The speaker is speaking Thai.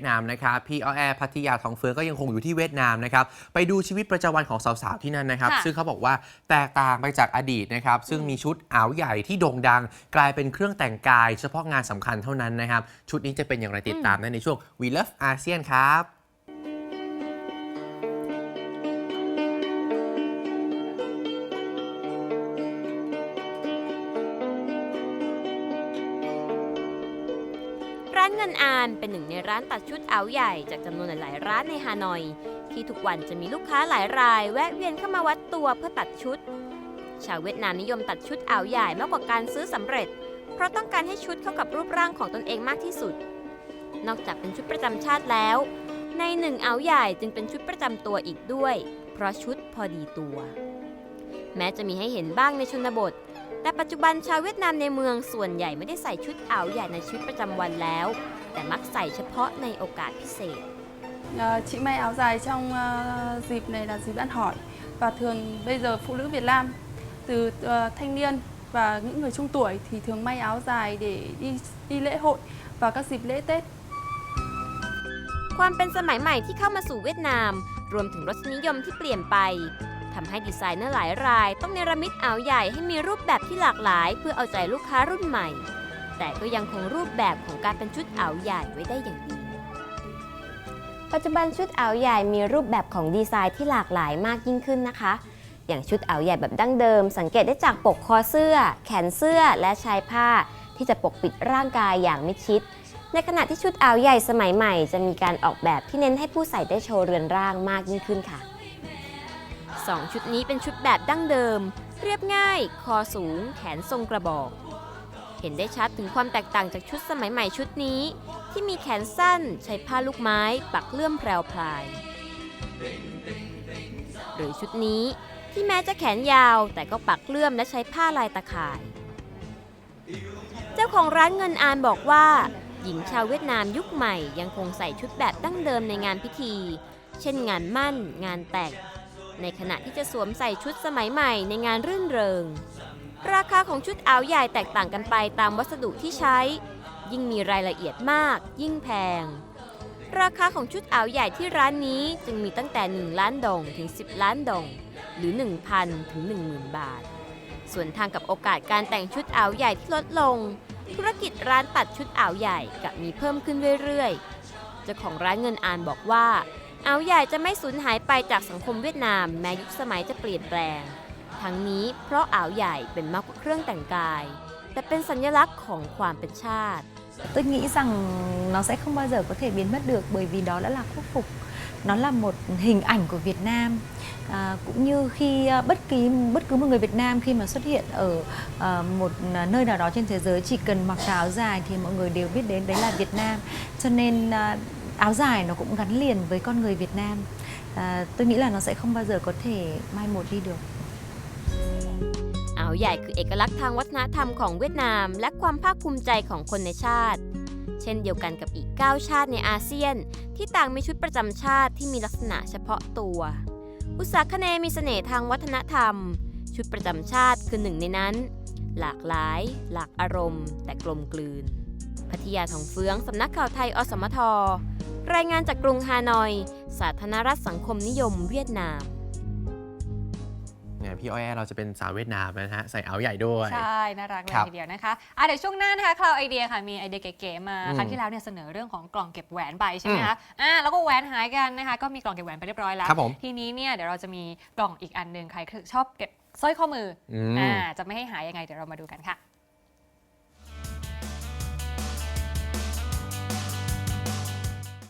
ดนามนะครับพี่ออแอร์พัทยาทองเฟืองก็ยังคงอยู่ที่เวียดนามนะครับไปดูชีวิตประจำวันของสาวๆที่นั่นนะครับ ค่ะซึ่งเขาบอกว่าแตกต่างไปจากอดีตนะครับ ซึ่งมีชุดอ่าวใหญ่ที่โด่งดัง กลายเป็นเครื่องแต่งกาย เฉพาะงานสำคัญเท่านั้นนะครับ ชุดนี้จะเป็นอย่างไรติดตามได้ในช่วง We Love ASEAN ครับานเงินอานเป็นหนึ่งในร้านตัดชุดเอาใหญ่จากจำนวนหลาย ๆ ร้านในฮานอย ที่ทุกวันจะมีลูกค้าหลายราย แวะเวียนเข้ามาวัดตัวเพื่อตัดชุด ชาวเวียดนามนิยมตัดชุดเอาใหญ่มากกว่าการซื้อสำเร็จ เพราะต้องการให้ชุดเข้ากับรูปร่างของตนเองมากที่สุด นอกจากเป็นชุดประจำชาติแล้ว ในหนึ่งเอาใหญ่จึงเป็นชุดประจำตัวอีกด้วย เพราะชุดพอดีตัว แม้จะมีให้เห็นบ้างในชนบท แต่ปัจจุบันชาวเวียดนามในเมืองส่วนใหญ่ไม่ได้ใส่ชุดอ่าวใหญ่ในชีวิตประจำวันแล้ว แต่มักใส่เฉพาะในโอกาสพิเศษ Ờ, chị may áo dài trong ờ, dịp này là dịp ăn hỏi và thường bây giờ phụ nữ Việt Nam từ ờ, thanh niên và những người trung tuổi thì thường may áo dài để đi đi lễ hội và các dịp lễ Tết. ความเป็นสมัยใหม่ที่เข้ามาสู่เวียดนาม รวมถึงรสนิยมที่เปลี่ยนไป ทำให้ดีไซเนอร์หลายราย ต้องเนรมิตอ่าวใหญ่ให้มีรูปแบบที่หลากหลาย เพื่อเอาใจลูกค้ารุ่นใหม่ แต่ก็ยังคงรูปแบบของการเป็นชุดอ่าวใหญ่ไว้ได้อย่างดี ปัจจุบันชุดอ่าวใหญ่มีรูปแบบของดีไซน์ที่หลากหลายมากยิ่งขึ้นนะคะ อย่างชุดอ่าวใหญ่แบบดั้งเดิม สังเกตได้จากปกคอเสื้อ แขนเสื้อและชายผ้า ที่จะปกปิดร่างกายอย่างมิดชิดในขณะที่ชุดอ่าวใหญ่สมัยใหม่ จะมีการออกแบบที่เน้นให้ผู้ใส่ได้โชว์เรือนร่างมากยิ่งขึ้นค่ะ สองชุดนี้เป็นชุดแบบดั้งเดิม เรียบง่าย คอสูง แขนทรงกระบอก เห็นได้ชัดถึงความแตกต่างจากชุดสมัยใหม่ชุดนี้ ที่มีแขนสั้น ใช้ผ้าลูกไม้ ปักเลื่อมแพรวพลาย หรือชุดนี้ที่แม้จะแขนยาวแต่ก็ปักเลื่อมและใช้ผ้าลายตะข่าย เจ้าของร้านเงินอานบอกว่า หญิงชาวเวียดนามยุคใหม่ยังคงใส่ชุดแบบดั้งเดิมในงานพิธี เช่นงานมั่น งานแต่ง ในขณะที่จะสวมใส่ชุดสมัยใหม่ในงานรื่นเริง ราคาของชุดอาวใหญ่แตกต่างกันไปตามวัสดุที่ใช้ ยิ่งมีรายละเอียดมาก ยิ่งแพง ราคาของชุดอาวใหญ่ที่ร้านนี้จึงมีตั้งแต่ 1 ล้านดองถึง 10 ล้านดอง หรือ 1,000 ถึง 10,000 บาท ส่วนทางกับโอกาสการแต่งชุดอาวใหญ่ที่ลดลง ธุรกิจร้านตัดชุดอาวใหญ่กลับมีเพิ่มขึ้นเรื่อยๆ เจ้าของร้านเงินอานบอกว่า อ่าวใหญ่จะไม่สูญหายไปจากสังคมเวียดนาม แม้ยุคสมัยจะเปลี่ยนแปลง ทั้งนี้เพราะอ่าวใหญ่เป็นมากกว่าเครื่องแต่งกาย แต่เป็นสัญลักษณ์ของความเป็นชาติ Tôi nghĩ rằng nó sẽ không bao giờ có thể biến mất được bởi vì đó đã là quốc phục. Nó là một hình ảnh của Việt Nam. À, cũng như khi bất kỳ bất cứ một người Việt Nam khi mà xuất hiện ở à, một nơi nào đó trên thế giới chỉ cần mặc áo dài thì mọi người đều biết đến đấy là Việt Nam. Cho nên à, áo dài nó cũng gắn liền với con người Việt Nam. À, tôi nghĩ là nó sẽ không bao giờ có thể mai một đi được. อ่าวใหญ่คือเอกลักษณ์ทางวัฒนธรรมของเวียดนาม และความภาคภูมิใจของคนในชาติ เช่นเดียวกันกับอีก 9 ชาติในอาเซียน ที่ต่างมีชุดประจำชาติที่มีลักษณะเฉพาะตัว อุตสาคเนมีเสน่ห์ทางวัฒนธรรม ชุดประจำชาติคือหนึ่งในนั้น หลากหลาย หลากอารมณ์ แต่กลมกลืนพัทยาทองเฟืองสำนักข่าวไทยอสมท รายงานจากกรุงฮานอย สาธารณรัฐสังคมนิยมเวียดนาม เนี่ยพี่ออแอร์เราจะเป็นสาวเวียดนามนะฮะ ใส่อ่าวใหญ่ด้วย ใช่ น่ารักเลยครับทีเดียวนะคะอะเดี๋ยวช่วงหน้านะคะคราวไอเดียค่ะ มีไอเดียเก๋ๆมา อืมครั้งที่แล้วเนี่ยเสนอเรื่องของกล่องเก็บแหวนไปใช่ไหมอืมคะอ่าแล้วก็แหวนหายกันนะคะ ก็มีกล่องเก็บแหวนไปเรียบร้อยแล้ว ครับผม ทีนี้เนี่ยเดี๋ยวเราจะมีกล่องอีกอันหนึ่งใครชอบเก็บสร้อยข้อมืออมอ่าจะไม่ให้หายยังไงเดี๋ยวเรามาดูกันค่ะ